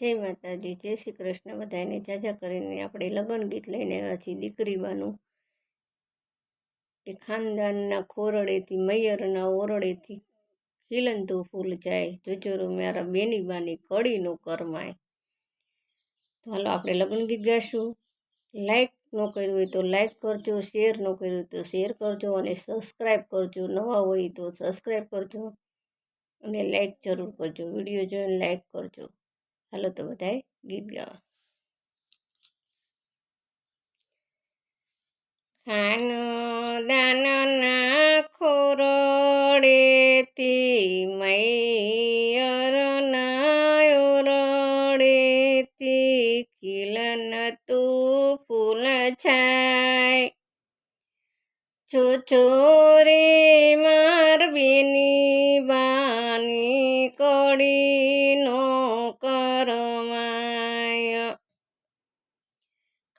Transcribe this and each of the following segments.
જય માતાજી, જય શ્રી કૃષ્ણ. બધાને જાજા કરીને આપણે લગ્ન ગીત લઈને આવ્યા છીએ દીકરીવાનું કે ખાનદાનના ખોરડેથી, મૈયરના ઓરડેથી ખીલંતું ફૂલ જાય, જોજોરો મારા બેની બાની કડીનો કરમાય. તો હાલો આપણે લગ્ન ગીત ગાશું. લાઈક ન કર્યું હોય તો લાઈક કરજો શેર ન કર્યું હોય તો શેર કરજો અને સબસ્ક્રાઈબ કરજો. નવા હોય તો સબસ્ક્રાઈબ કરજો અને લાઈક જરૂર કરજો. વીડિયો જોઈને લાઈક કરજો. હાલો તો બધાએ ગીત ગાવા ખાનો દાનના ખોરડેથી મૈયરના ઓરડેથી કિલન તું ફૂલ છાય ચોચોરી માર બેની બાની કડીનો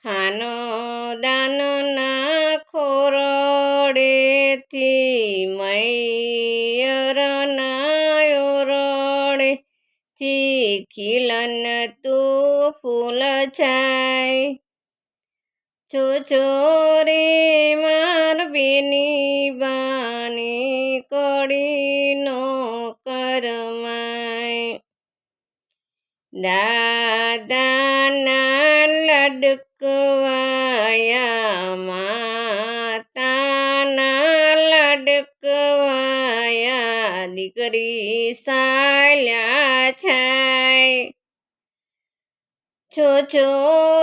ખાનો દાનના ખોરડેથી મૈયરના ઓરડેથી ખીલન તું ફૂલ છાય. ચોચોરી માર બેની બાની કડીનો કરમાય દાદાના લડકવાયા, માતાના લડકવાયા, દીકરી સાલ્યા છાય.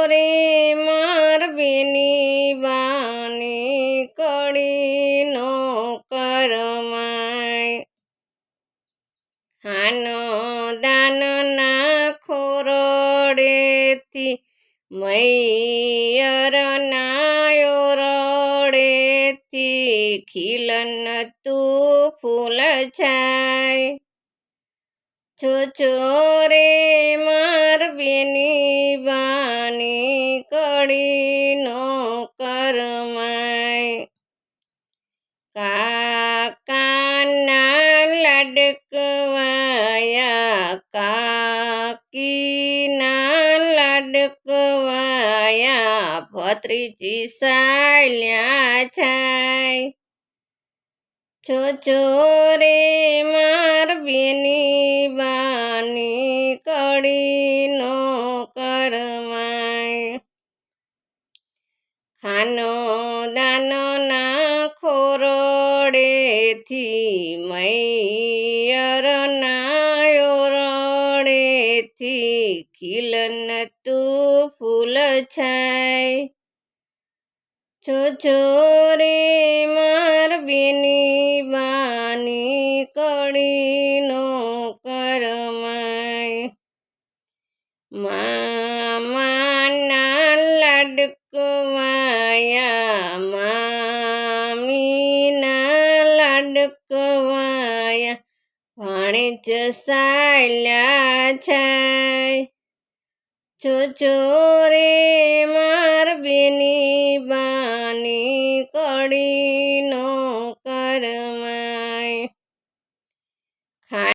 રે માર બેની બાની કડીનો કરમાય. હાનો દાનના ખોરડેથી મૈયરના રડેથી ખીલન તું ફૂલ છાય રે માર બેની બાની કડીનો કરમાય. કાકાના લડકવાયા કાકીના લડકવાયા ભત્રીજી સાલ્યા છાય ચોચોરે માર બેની બાની કડીનો કરમાય ખાનો દાનો ના ખોરડેથી મૈયરના ઓરડેથી ખીલન તું ફૂલ છાય. ચોચોરે માર બેની બાની કડીનો કરમાય. મામાના લડકવાયા, મામીના લડકવાયા, ભાણેજ ચસાયલા છાય. ચોચોરે માર બેની બાની કડીનો કરમાય